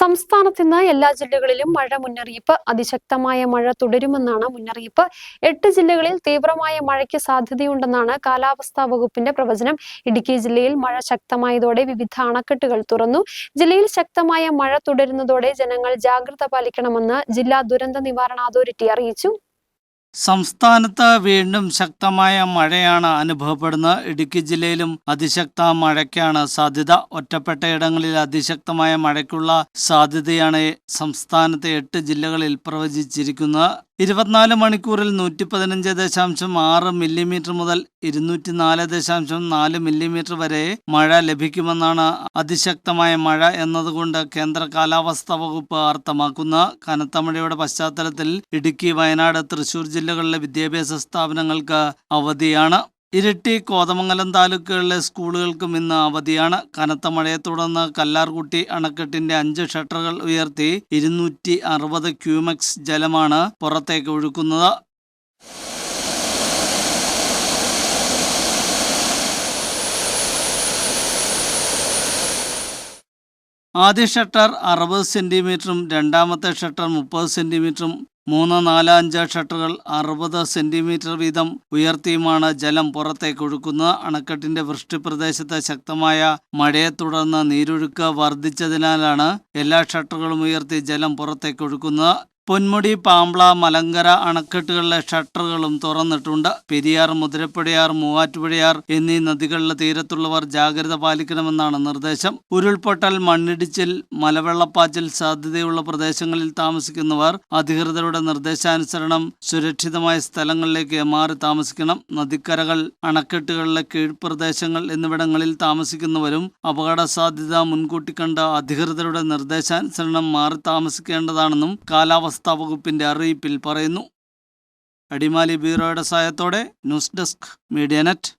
സംസ്ഥാനത്ത് ഇന്ന് എല്ലാ ജില്ലകളിലും മഴ മുന്നറിയിപ്പ് അതിശക്തമായ മഴ തുടരുമെന്നാണ് മുന്നറിയിപ്പ്. എട്ട് ജില്ലകളിൽ തീവ്രമായ മഴയ്ക്ക് സാധ്യതയുണ്ടെന്നാണ് കാലാവസ്ഥാ വകുപ്പിന്റെ പ്രവചനം. ഇടുക്കി ജില്ലയിൽ മഴ ശക്തമായതോടെ വിവിധ അണക്കെട്ടുകൾ തുറന്നു. ജില്ലയിൽ ശക്തമായ മഴ തുടരുന്നതോടെ ജനങ്ങൾ ജാഗ്രത പാലിക്കണമെന്ന് ജില്ലാ ദുരന്ത നിവാരണ അതോറിറ്റി അറിയിച്ചു. സംസ്ഥാനത്ത് വീണ്ടും ശക്തമായ മഴയാണ് അനുഭവപ്പെടുന്നത്. ഇടുക്കി ജില്ലയിലും അതിശക്ത മഴയ്ക്കാണ് സാധ്യത. ഒറ്റപ്പെട്ട ഇടങ്ങളിൽ അതിശക്തമായ മഴയ്ക്കുള്ള സാധ്യതയാണ് സംസ്ഥാനത്തെ എട്ട് ജില്ലകളിൽ പ്രവചിച്ചിരിക്കുന്നത്. ഇരുപത്തിനാല് മണിക്കൂറിൽ നൂറ്റി പതിനഞ്ച് ദശാംശം ആറ് മില്ലിമീറ്റർ മുതൽ ഇരുന്നൂറ്റി നാല് ദശാംശം നാല് മില്ലിമീറ്റർ വരെ മഴ ലഭിക്കുമെന്നാണ് അതിശക്തമായ മഴ എന്നതുകൊണ്ട് കേന്ദ്ര കാലാവസ്ഥാ വകുപ്പ് അർത്ഥമാക്കുന്ന കനത്ത മഴയുടെ പശ്ചാത്തലത്തിൽ ഇടുക്കി വയനാട് തൃശൂർ ജില്ലകളിലെ വിദ്യാഭ്യാസ സ്ഥാപനങ്ങൾക്ക് അവധിയാണ് ഇരിട്ടി കോതമംഗലം താലൂക്കുകളിലെ സ്കൂളുകൾക്കും ഇന്ന് അവധിയാണ്. കനത്ത മഴയെ തുടർന്ന് കല്ലാർകുട്ടി അണക്കെട്ടിന്റെ അഞ്ച് ഷട്ടറുകൾ ഉയർത്തി ഇരുന്നൂറ്റി അറുപത് ക്യൂമെക്സ് ജലമാണ് പുറത്തേക്ക് ഒഴുക്കുന്നത്. ആദ്യ ഷട്ടർ അറുപത് സെന്റിമീറ്ററും രണ്ടാമത്തെ ഷട്ടർ മുപ്പത് സെന്റിമീറ്ററും മൂന്ന് നാല് അഞ്ച് ഷട്ടറുകൾ അറുപത് സെന്റിമീറ്റർ വീതം ഉയർത്തിയുമാണ് ജലം പുറത്തേക്ക് ഒഴുക്കുന്നത്. അണക്കെട്ടിന്റെ വൃഷ്ടിപ്രദേശത്ത് ശക്തമായ മഴയെ തുടർന്ന് നീരൊഴുക്ക് വർദ്ധിച്ചതിനാലാണ് എല്ലാ ഷട്ടറുകളും ഉയർത്തി ജലം പുറത്തേക്ക് ഒഴുക്കുന്നത്. പൊന്മുടി പാമ്പ്ള മലങ്കര അണക്കെട്ടുകളിലെ ഷട്ടറുകളും തുറന്നിട്ടുണ്ട്. പെരിയാർ മുതിരപ്പുഴയാർ മൂവാറ്റുപുഴയാർ എന്നീ നദികളിലെ തീരത്തുള്ളവർ ജാഗ്രത പാലിക്കണമെന്നാണ് നിർദ്ദേശം. ഉരുൾപൊട്ടൽ മണ്ണിടിച്ചിൽ മലവെള്ളപ്പാച്ചിൽ സാധ്യതയുള്ള പ്രദേശങ്ങളിൽ താമസിക്കുന്നവർ അധികൃതരുടെ നിർദ്ദേശാനുസരണം സുരക്ഷിതമായ സ്ഥലങ്ങളിലേക്ക് മാറി താമസിക്കണം. നദിക്കരകൾ അണക്കെട്ടുകളിലെ കീഴ്പ്രദേശങ്ങൾ എന്നിവിടങ്ങളിൽ താമസിക്കുന്നവരും അപകട സാധ്യത മുൻകൂട്ടി കണ്ട് അധികൃതരുടെ നിർദ്ദേശാനുസരണം മാറി താമസിക്കേണ്ടതാണെന്നും കാലാവസ്ഥ കാലാവസ്ഥാ വകുപ്പിന്റെ അറിയിപ്പിൽ പറയുന്നു. അടിമാലി ബ്യൂറോയുടെ സഹായത്തോടെ ന്യൂസ് ഡെസ്ക് മീഡിയ നെറ്റ്.